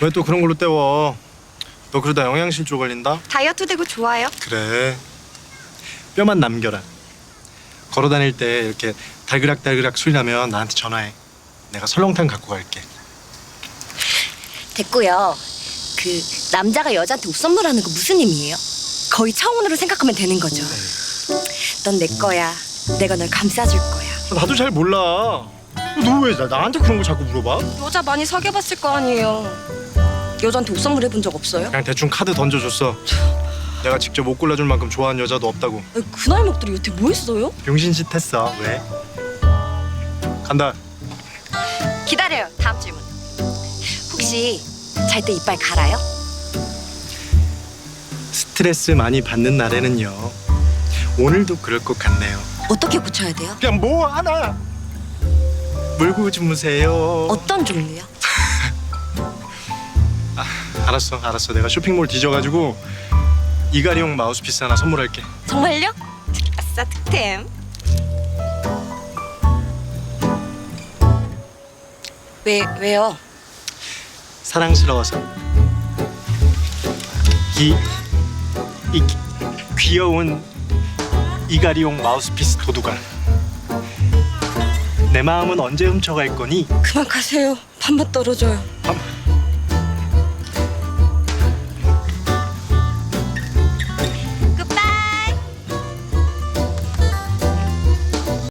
왜 또 그런 걸로 때워? 너 그러다 영양실조 걸린다? 다이어트 되고 좋아요. 그래. 뼈만 남겨라. 걸어 다닐 때 이렇게 달그락달그락 소리 나면 나한테 전화해. 내가 설렁탕 갖고 갈게. 됐고요. 그 남자가 여자한테 옷 선물하는 거 무슨 의미예요? 거의 청혼으로 생각하면 되는 거죠. 넌 내 거야. 내가 널 감싸줄 거야. 나도 잘 몰라. 너 왜 나한테 그런 거 자꾸 물어봐? 여자 많이 사귀어봤을 거 아니에요. 여자한테 옷 선물 해본 적 없어요? 그냥 대충 카드 던져줬어. 내가 직접 옷 골라줄 만큼 좋아하는 여자도 없다고. 아니, 그 나이 먹들이 여태 뭐 했어요? 병신짓 했어. 왜? 간다. 기다려요. 다음 질문. 혹시 잘 때 이빨 갈아요? 스트레스 많이 받는 날에는요. 오늘도 그럴 것 같네요. 어떻게 고쳐야 돼요? 그냥 뭐 하나 물고 주무세요. 어떤 종류요? 알았어, 알았어. 내가 쇼핑몰 뒤져가지고 이가리용 마우스피스 하나 선물할게. 정말요? 아싸 득템. 왜 왜요? 사랑스러워서. 이, 이 귀- 귀여운 이가리용 마우스피스 도두가. 내 마음은 언제 훔쳐갈 거니? 그만 가세요. 밥맛 떨어져요. 밥,